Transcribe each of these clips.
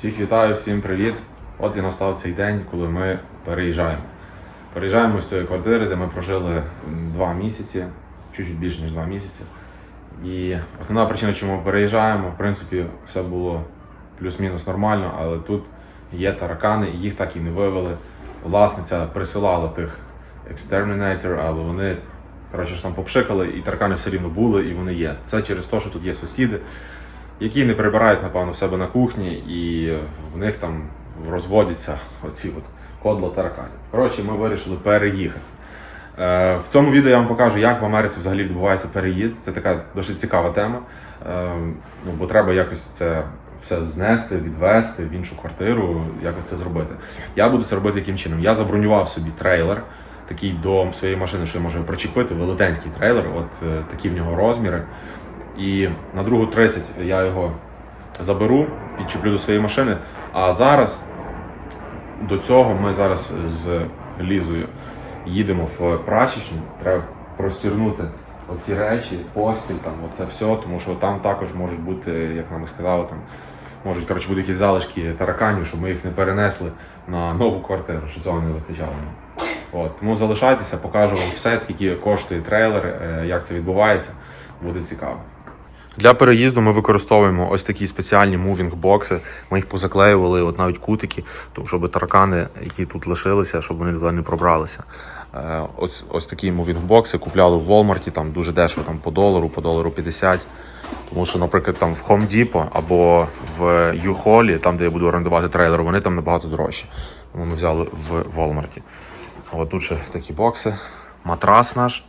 Всіх вітаю, всім привіт. От і настав цей день, коли ми переїжджаємо. Переїжджаємо з цієї квартири, де ми прожили два місяці, чуть-чуть більше, ніж два місяці. І основна причина, чому ми переїжджаємо, в принципі, все було плюс-мінус нормально, але тут є таракани, і їх так і не вивели. Власниця присилала тих exterminator, але вони коротше, ж там попшикали, і таракани все рівно були, і вони є. Це через те, що тут є сусіди, які не прибирають, напевно, в себе на кухні, і в них там розводяться оці от кодла тараканів. Коротше, ми вирішили переїхати. Е, В цьому відео я вам покажу, як в Америці взагалі відбувається переїзд. Це така досить цікава тема. Е, Ну, бо треба якось це все знести, відвести в іншу квартиру, якось це зробити. Я буду це робити яким чином. Я забронював собі трейлер, такий до своєї машини, що я можу причепити, велетенський трейлер, от е, такі в нього розміри. І на другу 30 я його заберу, підчеплю до своєї машини. А зараз до цього ми зараз з Лізою їдемо в прачечну. Треба простірнути оці речі, постіль, там, оце все, тому що там також можуть бути, як нам і сказали, там можуть коротше, бути якісь залишки тараканів, щоб ми їх не перенесли на нову квартиру, що цього не вистачало. От, тому залишайтеся, покажу вам все, скільки коштує трейлер, е, як це відбувається. Буде цікаво. Для переїзду ми використовуємо ось такі спеціальні мувінг бокси. Ми їх позаклеювали, от навіть кутики, тому щоб таракани, які тут лишилися, щоб вони туди не пробралися. Е, Ось, ось такі мувінг бокси купляли в Walmart, там дуже дешево, там по долару, по долару 50. Тому що, наприклад, там в Home Depot або в U-Haul, там, де я буду орендувати трейлер, вони там набагато дорожчі. Тому ми взяли в Walmart. От тут ще такі бокси, матрас наш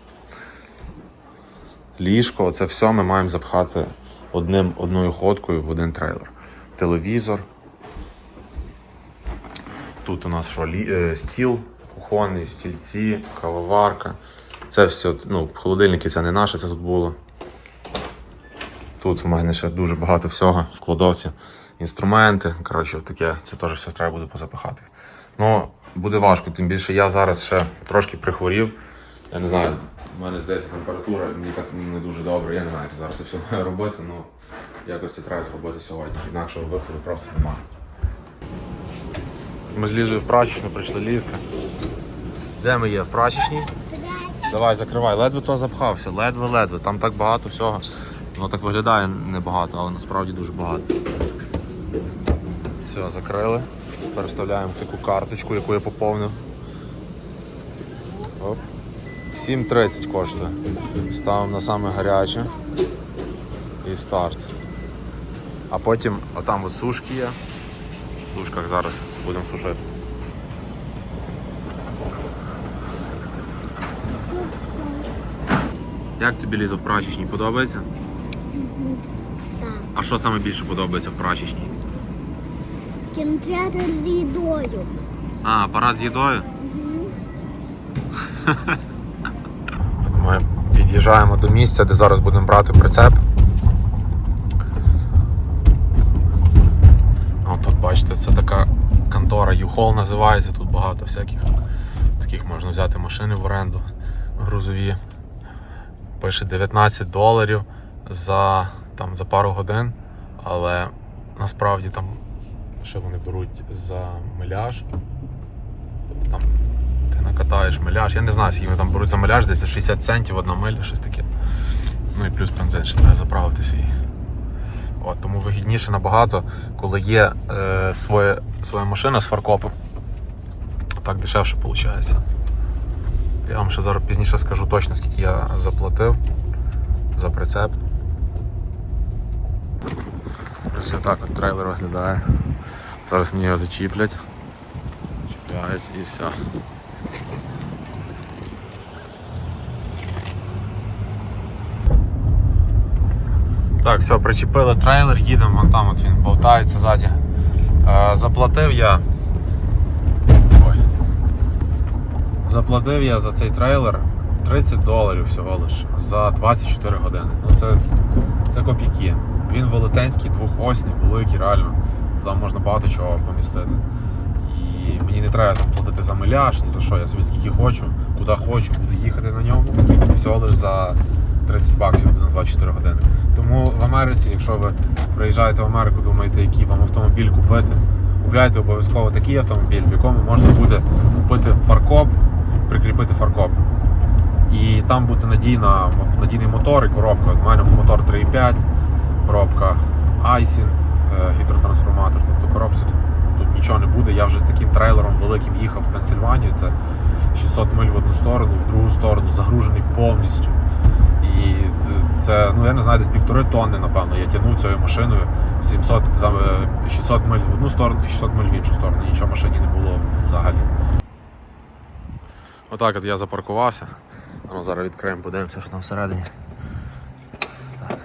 ліжко, це все ми маємо запхати одним, одною ходкою в один трейлер. Телевізор. Тут у нас що, лі, е, стіл, кухонний, стільці, кавоварка. Це все, ну, холодильники це не наше, це тут було. Тут в мене ще дуже багато всього в кладовці. Інструменти. Коротше, таке, це теж все треба буде позапихати. Ну, буде важко, тим більше я зараз ще трошки прихворів. Я не знаю, в мене здається температура, мені так не дуже добре. Я не знаю, як зараз це все маю робити, ну якось це треба зробити сьогодні. Інакшого виходу просто немає. Ми з Лізою в прачечну прийшли лізка. Де ми є? В прачечній? Давай, закривай, ледве то запхався, ледве-ледве. Там так багато всього. Воно так виглядає небагато, але насправді дуже багато. Все, закрили. Переставляємо таку карточку, яку я поповнив. Оп. 7.30 коштує. Ставимо на саме гаряче і старт. А потім отам от сушки є. В сушках зараз будемо сушити. Як тобі Ліза в прачечній подобається? Так. А що саме більше подобається в прачечній? Кінотеатр з їдою. А, апарат з їдою? Ми під'їжджаємо до місця, де зараз будемо брати прицеп. От тут бачите, це така контора U-Haul називається, тут багато всяких таких можна взяти машини в оренду грузові. Пише 19 доларів за, там, за пару годин, але насправді там ще вони беруть за миляж. Накатаєш миляж. Я не знаю, скільки там беруть за миляж, десь 60 центів одна миля, щось таке. Ну і плюс бензин ще треба заправити свій. От, тому вигідніше набагато, коли є е, своє, своя машина з фаркопом. Так дешевше виходить. Я вам ще зараз пізніше скажу точно, скільки я заплатив за прицеп. Ось так от трейлер виглядає. Зараз мені його зачіплять. Чіпляють і все. Так, все, причепили трейлер, їдемо, вон там от він болтається ззаді. Е, заплатив я. Ой. Заплатив я за цей трейлер 30 доларів всього лиш за 24 години. Ну це, це копійки. Він велетенський, двохосний, великий, реально. Там можна багато чого помістити. І мені не треба платити за миляж, ні за що. Я собі скільки хочу, куди хочу, буду їхати на ньому. Всього лиш за 30 баксів на 24 години. Тому в Америці, якщо ви приїжджаєте в Америку, думаєте, який вам автомобіль купити, купляйте обов'язково такий автомобіль, в якому можна буде купити фаркоп, прикріпити фаркоп. І там буде надійна, надійний мотор і коробка. У мене мотор 3.5, коробка Айсін, е, гідротрансформатор. Тобто коробці тут, тут нічого не буде. Я вже з таким трейлером великим їхав в Пенсильванію. Це 600 миль в одну сторону, в другу сторону, загружений повністю. І це, ну я не знаю, десь півтори тонни, напевно. Я тягнув цією машиною 700, там, е, 600 миль в одну сторону і 600 миль в іншу сторону. Нічого в машині не було взагалі. Отак от я запаркувався. Ну, зараз відкриємо, подивимося, що там всередині. Так.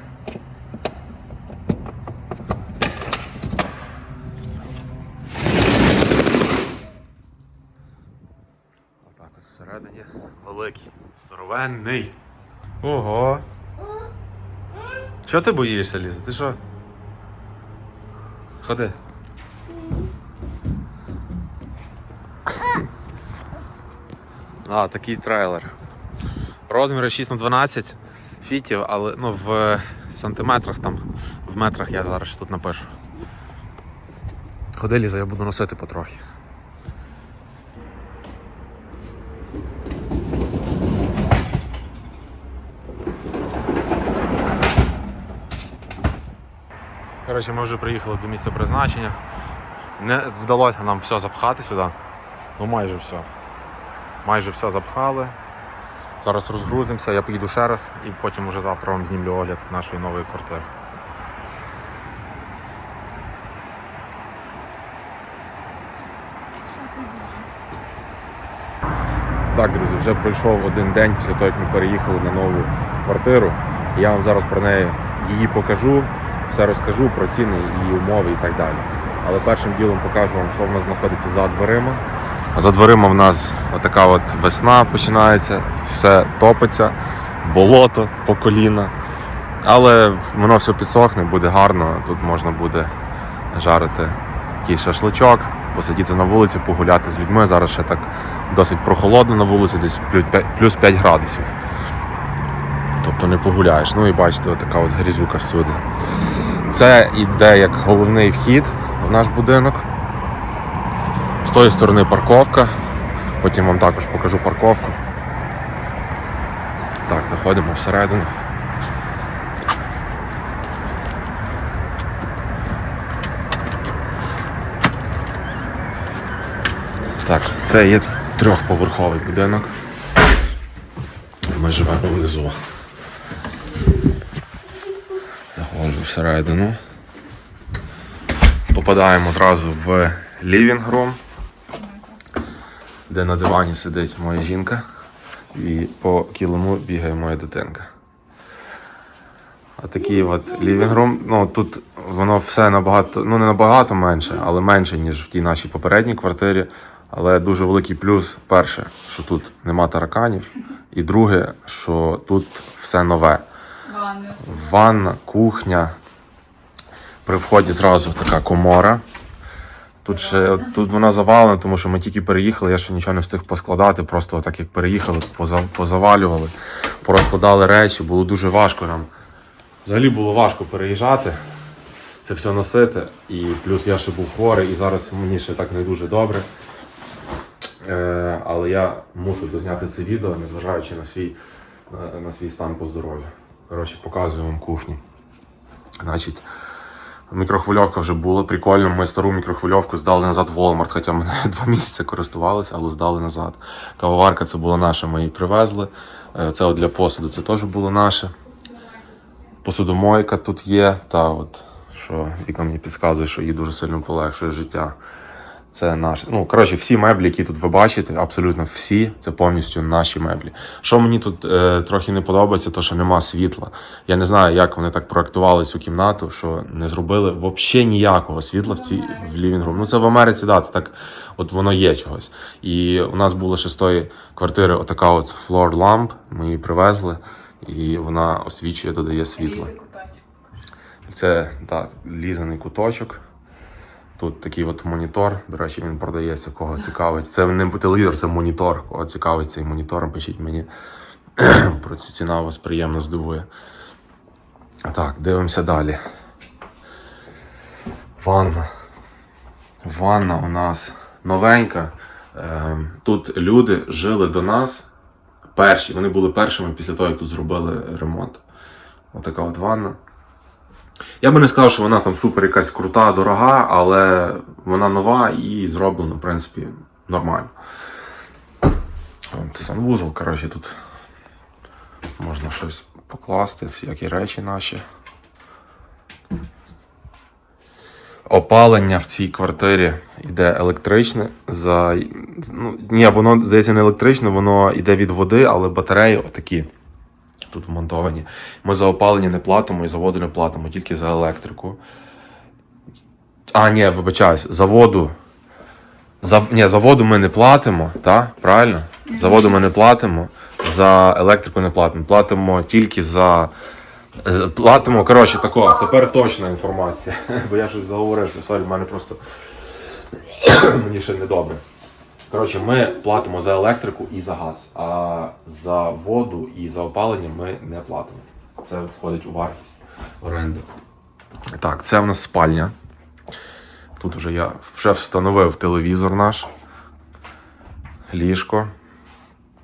Отак от всередині. Великий, здоровенний. Ого. Чого ти боїшся, Ліза? Ти що? Ходи. А, такий трейлер. Розміри 6 на 12 фітів, але ну, в сантиметрах там, в метрах я зараз тут напишу. Ходи, Ліза, я буду носити потрохи. Коротше, ми вже приїхали до місця призначення. Не вдалося нам все запхати сюди. Ну майже все. Майже все запхали. Зараз розгрузимося, я поїду ще раз і потім уже завтра вам знімлю огляд нашої нової квартири. Так, друзі, вже пройшов один день після того, як ми переїхали на нову квартиру. Я вам зараз про неї її покажу, все розкажу про ціни, її умови і так далі. Але першим ділом покажу вам, що в нас знаходиться за дверима. За дверима в нас така от весна починається, все топиться, болото по коліна. Але воно все підсохне, буде гарно. Тут можна буде жарити якийсь шашличок, посидіти на вулиці, погуляти з людьми. Зараз ще так досить прохолодно на вулиці, десь плюс 5, плюс 5 градусів. Тобто не погуляєш. Ну і бачите, така от грізюка всюди. Це іде як головний вхід в наш будинок. З тої сторони парковка. Потім вам також покажу парковку. Так, заходимо всередину. Так, це є трьохповерховий будинок. Ми живемо внизу. Всередину. Попадаємо зразу в room, де на дивані сидить моя жінка і по кілому бігає моя дитинка. А такий от room. Ну тут воно все набагато, ну не набагато менше, але менше, ніж в тій нашій попередній квартирі. Але дуже великий плюс, перше, що тут нема тараканів, і друге, що тут все нове. Ванна, кухня. При вході зразу така комора. Тут, ще, тут вона завалена, тому що ми тільки переїхали, я ще нічого не встиг поскладати. Просто так як переїхали, позавалювали, порозкладали речі, було дуже важко нам. Взагалі було важко переїжджати, це все носити. І плюс я ще був хворий, і зараз мені ще так не дуже добре. Е, але я мушу дозняти це відео, незважаючи на свій, на свій стан по здоров'ю. Коротше, показую вам кухню. Значить, мікрохвильовка вже була. Прикольно. Ми стару мікрохвильовку здали назад в Walmart, хоча ми два місяці користувалися, але здали назад. Кавоварка це була наша, ми її привезли. Е, Це от для посуду, це теж було наше. Посудомойка тут є, та от що Віка мені підказує, що їй дуже сильно полегшує життя. Це наш. Ну, коротше, всі меблі, які тут ви бачите, абсолютно всі, це повністю наші меблі. Що мені тут е, трохи не подобається, то що нема світла. Я не знаю, як вони так проектували цю кімнату, що не зробили взагалі ніякого світла в цій в лівінгрум. Ну це в Америці, да, це так, от воно є чогось. І у нас було ще з тої квартири отака от флор ламп. Ми її привезли, і вона освічує, додає куточок. Це так, лізаний куточок. Тут такий от монітор. До речі, він продається, кого цікавить. Це не телевізор, це монітор. Кого цікавить цей монітор, пишіть мені. про ці ціна вас приємно здивує. Так, дивимося далі. Ванна. Ванна у нас новенька. Ем, Тут люди жили до нас перші. Вони були першими після того, як тут зробили ремонт. Отака от ванна. Я би не сказав, що вона там супер якась крута, дорога, але вона нова і зроблена, в принципі, нормально. От, санвузол, коротше, тут можна щось покласти, всякі речі наші. Опалення в цій квартирі йде електричне. За... Ну, ні, воно здається не електричне, воно йде від води, але батареї отакі тут вмонтовані. Ми за опалення не платимо і за воду не платимо, тільки за електрику. А, ні, вибачаюсь, за воду. За, ні, за воду ми не платимо, так? Правильно? За воду ми не платимо, за електрику не платимо. Платимо тільки за. е, Платимо, коротше, тако, тепер точна інформація. Бо я щось заговорився, сорі, в мене просто мені ще не добре. Коротше, ми платимо за електрику і за газ, а за воду і за опалення ми не платимо. Це входить у вартість оренди. Так, це в нас спальня. Тут вже я вже встановив телевізор наш, ліжко.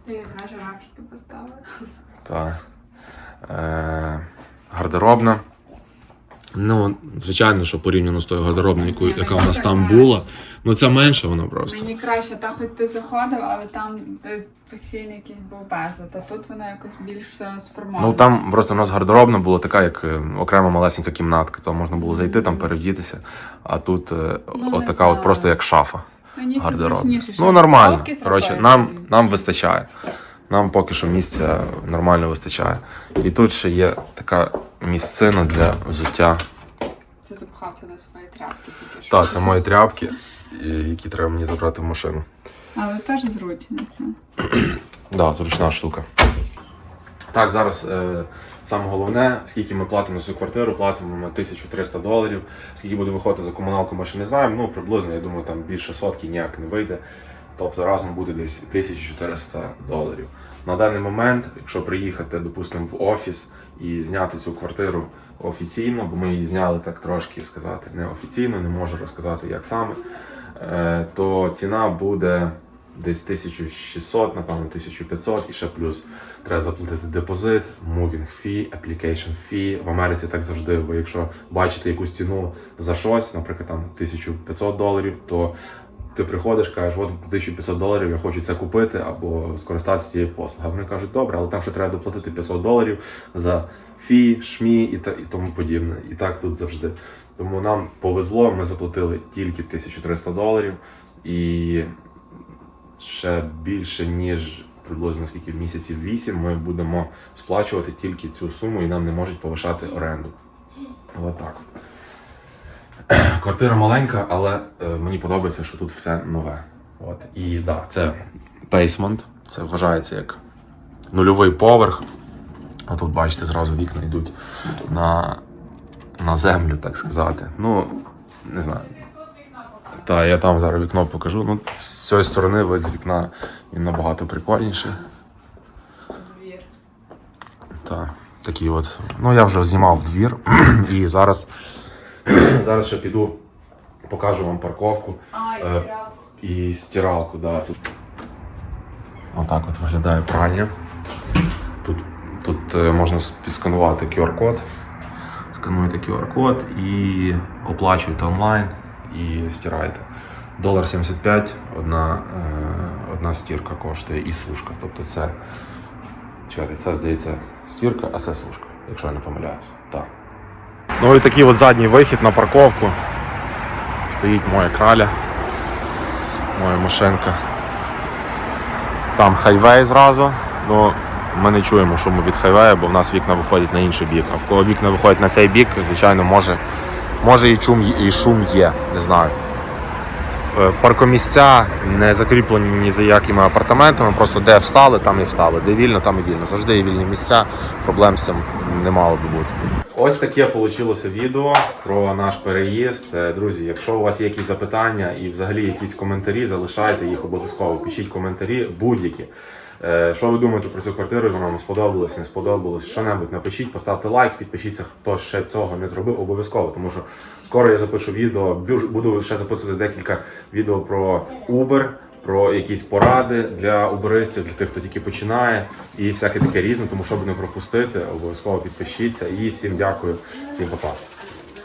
Я якраз графіки поставила. та е, гардеробна. Ну, звичайно, що порівняно з тою гардеробною, яка у нас там краще. була. Ну це менше воно просто. Мені краще, та хоч ти заходив, але там де постійно якийсь був безлад, а тут воно якось більш сформовано. Ну там просто у нас гардеробна була така, як е, окрема малесенька кімнатка, то можна було зайти там, перевдітися. А тут е, Ну, не отака от знаю. просто як шафа Мені це гардеробна. зручніше. що Ну нормально. з Коротше, рукою. нам, нам вистачає. Нам поки що місця нормально вистачає. І тут ще є така місцина для взуття. Ти запхав туди свої тряпки тільки що. Так, це мої тряпки, які треба мені забрати в машину. Але теж зручно це. Да, зручна штука. Так, зараз е, саме головне, скільки ми платимо за цю квартиру, платимо ми 1300 доларів. Скільки буде виходити за комуналку, ми ще не знаємо. Ну, приблизно, я думаю, там більше сотки ніяк не вийде. Тобто разом буде десь 1400 доларів. На даний момент, якщо приїхати, допустимо, в офіс і зняти цю квартиру офіційно, бо ми її зняли так трошки сказати неофіційно, не можу розказати, як саме, е, то ціна буде десь 1600, напевно, 1500 і ще плюс треба заплатити депозит, moving fee, application fee. В Америці так завжди. Ви якщо бачите якусь ціну за щось, наприклад, там 1500 доларів, то ти приходиш, кажеш, от 1500 доларів я хочу це купити або скористатися цією послугою. Вони кажуть, добре, але там ще треба доплатити 500 доларів за фі, шмі і, та, і тому подібне. І так тут завжди. Тому нам повезло, ми заплатили тільки 1300 доларів і ще більше, ніж приблизно скільки місяців 8 ми будемо сплачувати тільки цю суму і нам не можуть повишати оренду. Але так. Квартира маленька, але е, мені подобається, що тут все нове. От. І так, да, це бейсмент. Це вважається як нульовий поверх. А тут, бачите, зразу вікна йдуть на, на землю, так сказати. Ну, не знаю. Так, я там зараз вікно покажу. Ну, з цієї сторони вид з вікна він набагато прикольніший. Двір. Так, такий от. Ну, я вже знімав двір і зараз, зараз ще піду, покажу вам парковку А, і Е, стиралку. і стиралку. Да, тут. Отак от виглядає пральня. Тут, тут е, можна підсканувати QR-код. Скануєте QR-код і оплачуєте онлайн і стираєте. Долар 75 одна, е, одна стірка коштує і сушка. Тобто це, чекайте, це здається стірка, а це сушка, якщо я не помиляюсь. Так. Ну і такий от задній вихід на парковку. Стоїть моя краля, моя машинка. Там хайвей зразу. Ну, ми не чуємо шуму від хайвея, бо в нас вікна виходять на інший бік. А в кого вікна виходять на цей бік, звичайно, може, може і, шум, і шум є, не знаю. Е, Паркомісця не закріплені ні за якими апартаментами, просто де встали, там і встали. Де вільно, там і вільно. Завжди є вільні місця, проблем з цим не мало би бути. Ось таке вийшло відео про наш переїзд. Е, Друзі, якщо у вас є якісь запитання і взагалі якісь коментарі, залишайте їх обов'язково. Пишіть коментарі будь-які. Е, Що ви думаєте про цю квартиру? Вона вам сподобалась, не сподобалось? Що-небудь напишіть, поставте лайк, підпишіться, хто ще цього не зробив, обов'язково, тому що скоро я запишу відео. Буду ще записувати декілька відео про Uber, про якісь поради для уберистів, для тих, хто тільки починає, і всяке таке різне. Тому щоб не пропустити, обов'язково підпишіться. І всім дякую, всім па-па.